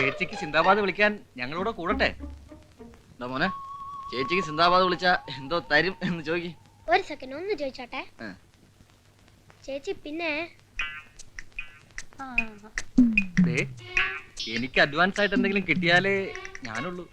ചേച്ചിക്ക് സിന്ദാബാദ് വിളിക്കാൻ ഞങ്ങളോട് കൂടട്ടെ. എന്താ മോനെ ചേച്ചിക്ക് സിന്ദാബാദ് വിളിച്ച എന്തോ തരും എന്ന് ചോദിക്കും. ഒരു സെക്കൻഡ് ഒന്ന് ചോദിച്ചോട്ടെ. ചേച്ചി പിന്നെ? എനിക്ക് അഡ്വാൻസ് ആയിട്ട് എന്തെങ്കിലും കിട്ടിയാലേ ഞാനുള്ളൂ.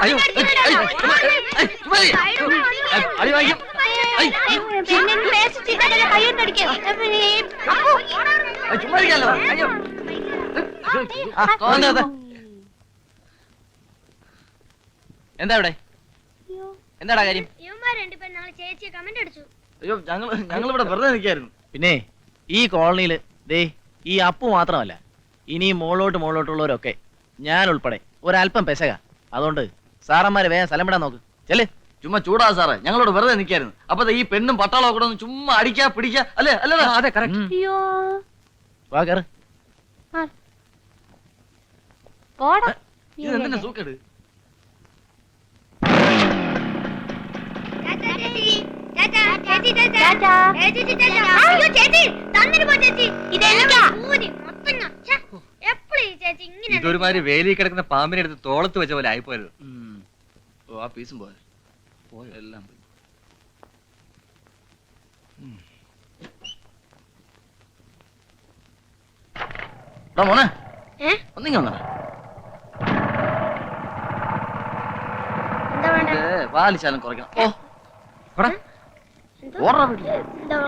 അയ്യോ അയ്യോ. എന്താ ഇവിടെ എന്താടാ കാര്യം? അയ്യോ ഞങ്ങൾ ഞങ്ങൾ ഇവിടെ വെറുതെ നിൽക്കായിരുന്നു പിന്നെ ഈ കോളനിയിൽ ദേ ഈ അപ്പു മാത്രമല്ല ഇനി മുകളിലോട്ട് മുകളിലോട്ടുള്ളവരൊക്കെ ഞാൻ ഉൾപ്പെടെ ഒരല്പം പെശക. അതുകൊണ്ട് സാറന്മാര് വേഗം സ്ഥലം വിടാൻ നോക്ക്. ചെൽ ചുമ്മാ ചൂടാ സാറേ. ഞങ്ങളോട് വെറുതെ നിൽക്കായിരുന്നു അപ്പൊ ഈ പെണ്ണും പട്ടാളം കൂടെ ഒന്ന് ചുമ്മാ അടിക്കാ പിടിക്കാ. അല്ലേ? അല്ലേ അതെ കറക്റ്റ് സൂക്കേട്? ചേച്ചാ, തന്നിട്ട് പോ, ഈ ചേച്ചി ഇങ്ങനെ ഇതൊരുമാതിരി വേലി കിടക്കുന്ന പാമ്പിനെ എടുത്ത് തോളത്ത് വെച്ച പോലെ ആയിപ്പോയത്. ഓ ആ പീസും പോയ? പോയ? എല്ലാം പോയി. മോനെ? ഒന്നിങ്ങ വന്നടാ. എന്താ വേണ്ട? പാലിശാലം കുറയ്ക്കണം. ഓ എടാ, എന്തോ? ഓടാ വീട്ടിൽ എന്താ?